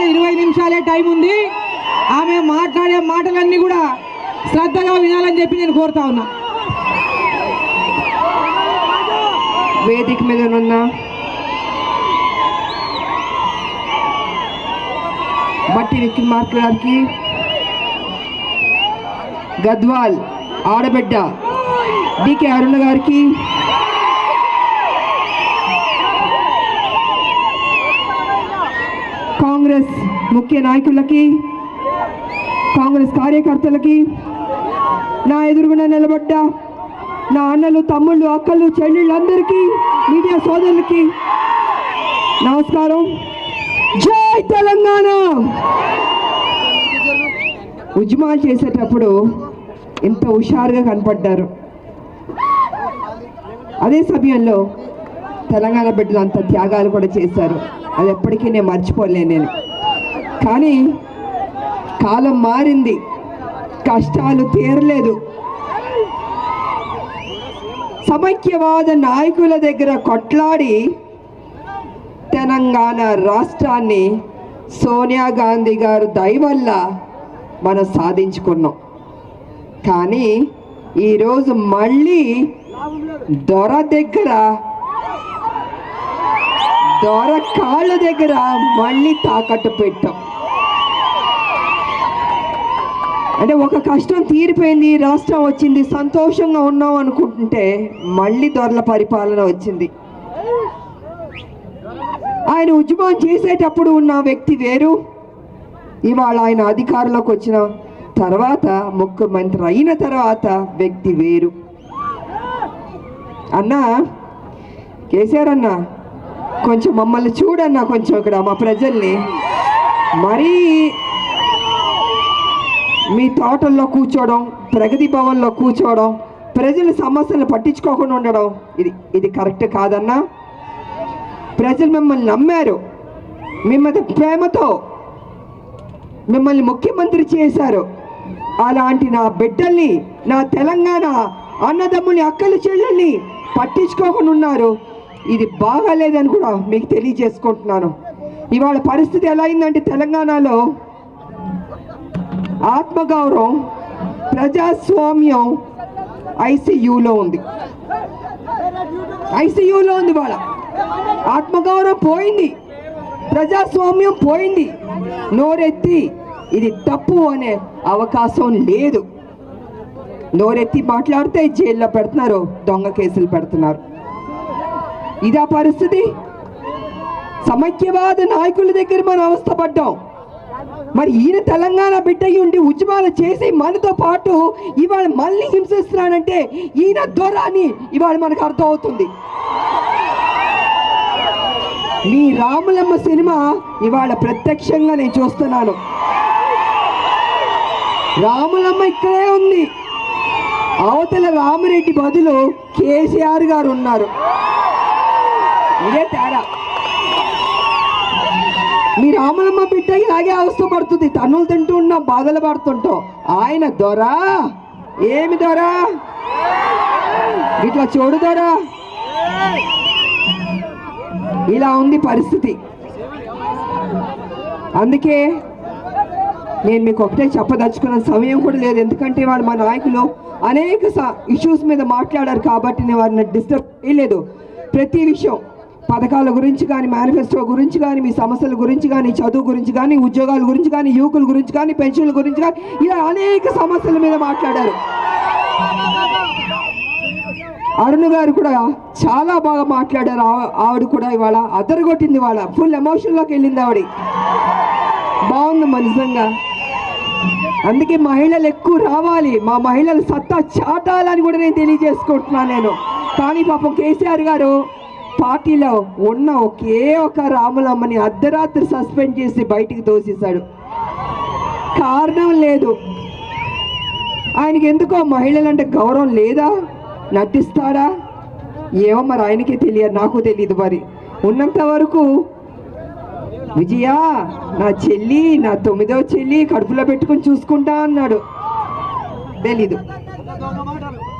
ఇరవై నిమిషాలే టైం ఉంది. ఆమె మాట్లాడే మాటలన్నీ కూడా శ్రద్ధగా వినాలని చెప్పి నేను కోరుతా ఉన్నా. వేదిక మీద ఉన్న బట్టి విక్రమార్క గారికి గద్వాల్ ఆడబిడ్డ డికే అరుణ గారికి. కాంగ్రెస్ ముఖ్య నాయకులకి కాంగ్రెస్ కార్యకర్తలకి నా ఎదురుగున నిలబడ్డ నా అన్నలు తమ్ముళ్ళు అక్కలు చెల్లెళ్ళందరికీ మీడియా సోదరులకి నమస్కారం. జై తెలంగాణ! ఉద్యమాలు చేసేటప్పుడు ఇంత హుషారుగా కనపడ్డారు. అదే సమయంలో తెలంగాణ బిడ్డలు అంత త్యాగాలు కూడా చేశారు. అది ఎప్పటికీ నేను మర్చిపోలేను నేను. కానీ కాలం మారింది. కష్టాలు తీరలేదు. సమైక్యవాద నాయకుల దగ్గర కొట్లాడి తెలంగాణ రాష్ట్రాన్ని సోనియా గాంధీ గారు దయవల్ల మనం సాధించుకున్నాం. కానీ ఈరోజు మళ్ళీ దొర దగ్గర దొర కాళ్ళ దగ్గర మళ్ళీ తాకట్టు పెట్టాం. అంటే ఒక కష్టం తీరిపోయింది రాష్ట్రం వచ్చింది సంతోషంగా ఉన్నాం అనుకుంటుంటే మళ్ళీ దొరల పరిపాలన వచ్చింది. ఆయన ఉద్యమం చేసేటప్పుడు ఉన్న వ్యక్తి వేరు. ఇవాళ ఆయన అధికారంలోకి వచ్చిన తర్వాత ముఖ్యమంత్రి అయిన తర్వాత వ్యక్తి వేరు. అన్నా కేసీఆర్ అన్నా కొంచెం మమ్మల్ని చూడన్నా కొంచెం ఇక్కడ మా ప్రజల్ని. మరీ మీ తోటల్లో కూర్చోవడం ప్రగతి భవన్లో కూర్చోవడం ప్రజల సమస్యలు పట్టించుకోకుండా ఉండడం ఇది ఇది కరెక్ట్ కాదన్నా. ప్రజలు మిమ్మల్ని నమ్మారు. మిమ్మల్ని ప్రేమతో మిమ్మల్ని ముఖ్యమంత్రి చేశారు. అలాంటి నా బిడ్డల్ని నా తెలంగాణ అన్నదమ్ముని అక్కలు చెల్లెల్ని పట్టించుకోకుండా ఉన్నారు. ఇది బాగాలేదని కూడా మీకు తెలియజేసుకుంటున్నాను. ఇవాళ పరిస్థితి ఎలా అయిందంటే తెలంగాణలో ఆత్మగౌరవం ప్రజాస్వామ్యం ఐసీయూలో ఉంది. ఐసీయూలో ఉంది వాళ్ళ ఆత్మగౌరవం పోయింది. ప్రజాస్వామ్యం పోయింది. నోరెత్తి ఇది తప్పు అనే అవకాశం లేదు. నోరెత్తి మాట్లాడితే జైల్లో పెడుతున్నారు దొంగ కేసులు పెడుతున్నారు. ఇదా పరిస్థితి. సమైక్యవాద నాయకుల దగ్గర మనం అవస్థపడ్డాం. మరి ఈయన తెలంగాణ బిడ్డ ఉండి ఉద్యమాలు చేసి మనతో పాటు ఇవాళ మళ్ళీ హింసిస్తున్నానంటే ఈయన దొర అని ఇవాళ మనకు అర్థం అవుతుంది మీ రాములమ్మ సినిమా ఇవాళ ప్రత్యక్షంగా నేను చూస్తున్నాను. రాములమ్మ ఇక్కడే ఉంది. అవతల రామిరెడ్డి బదులు కేసీఆర్ గారు ఉన్నారు. ఇదే తేడా. మీ రామలమ్మ బిడ్డ ఇలాగే అవస్థపడుతుంది తన్నులు తింటూ ఉన్నా బాధలు పడుతుంటాం ఆయన దొరా. ఏమి దొరా? ఇట్లా చూడు దొరా? ఇలా ఉంది పరిస్థితి. అందుకే నేను మీకు ఒకటే చెప్పదలుచుకున్న సమయం కూడా లేదు. ఎందుకంటే వాళ్ళు మా నాయకులు అనేక ఇష్యూస్ మీద మాట్లాడారు కాబట్టి నేను వారిని డిస్టర్బ్ చేయలేదు. ప్రతి విషయం పథకాల గురించి కానీ మేనిఫెస్టో గురించి కానీ మీ సమస్యల గురించి కానీ చదువు గురించి కానీ ఉద్యోగాల గురించి కానీ యువకుల గురించి కానీ పెన్షన్ల గురించి కానీ ఇలా అనేక సమస్యల మీద మాట్లాడారు. అరుణ్ గారు కూడా చాలా బాగా మాట్లాడారు. ఆ- ఆవిడ కూడా ఇవాళ అదరగొట్టింది ఇవాళ. ఫుల్ ఎమోషన్లోకి వెళ్ళింది ఆవిడ. బాగుందమ్మా నిజంగా. అందుకే మహిళలు ఎక్కువ రావాలి. మా మహిళలు సత్తా చాటాలని కూడా నేను తెలియజేసుకుంటున్నాను నేను. కానీ పాపం కేసీఆర్ గారు పార్టీలో ఉన్న ఒకే ఒక రాములమ్మని అర్ధరాత్రి సస్పెండ్ చేసి బయటికి తోసేశాడు. కారణం లేదు. ఆయనకి ఎందుకో మహిళలంటే గౌరవం లేదా? నటిస్తాడా? ఏమో మరి ఆయనకే తెలియదు నాకు తెలియదు మరి. ఉన్నంత వరకు విజయ నా చెల్లి నా తొమ్మిదో చెల్లి కడుపులో పెట్టుకుని చూసుకుంటా అన్నాడు. తెలీదు.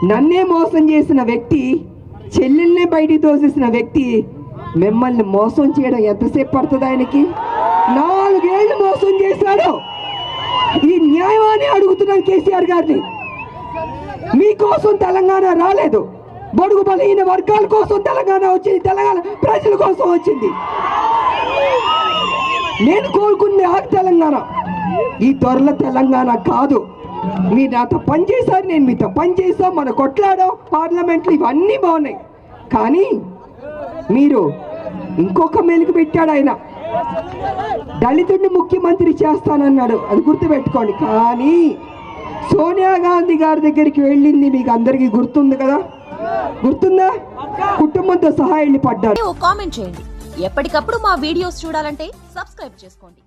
నన్నే మోసం చేసిన వ్యక్తి చెల్లెల్ని బయటికి తోసేసిన వ్యక్తి మిమ్మల్ని మోసం చేయడం ఎంతసేపు పడుతుంది ఆయనకి? నాలుగేళ్ళు మోసం చేశాడు. ఈ న్యాయమాన్ని అడుగుతున్నాను కేసీఆర్ గారిని. మీకోసం తెలంగాణ రాలేదు. బడుగు బలహీన వర్గాల కోసం తెలంగాణ వచ్చింది. తెలంగాణ ప్రజల కోసం వచ్చింది. నేను కోరుకునే ఆ తెలంగాణ. ఈ దొరల తెలంగాణ కాదు. మీరు నాతో పని చేశారు నేను మీతో పని చేసాం మన కొట్లాడాం పార్లమెంట్లు ఇవన్నీ బాగున్నాయి. కానీ మీరు ఇంకొక మెలుగు పెట్టాడు ఆయన. దళితుడిని ముఖ్యమంత్రి చేస్తానన్నాడు. అది గుర్తుపెట్టుకోండి. కానీ సోనియా గాంధీ గారి దగ్గరికి వెళ్ళింది మీకు అందరికీ గుర్తుంది కదా? గుర్తుందా? కుటుంబంతో సహా వెళ్ళి పడ్డారు. కామెంట్ చేయండి. ఎప్పటికప్పుడు మా వీడియోస్ చూడాలంటే సబ్స్క్రైబ్ చేసుకోండి.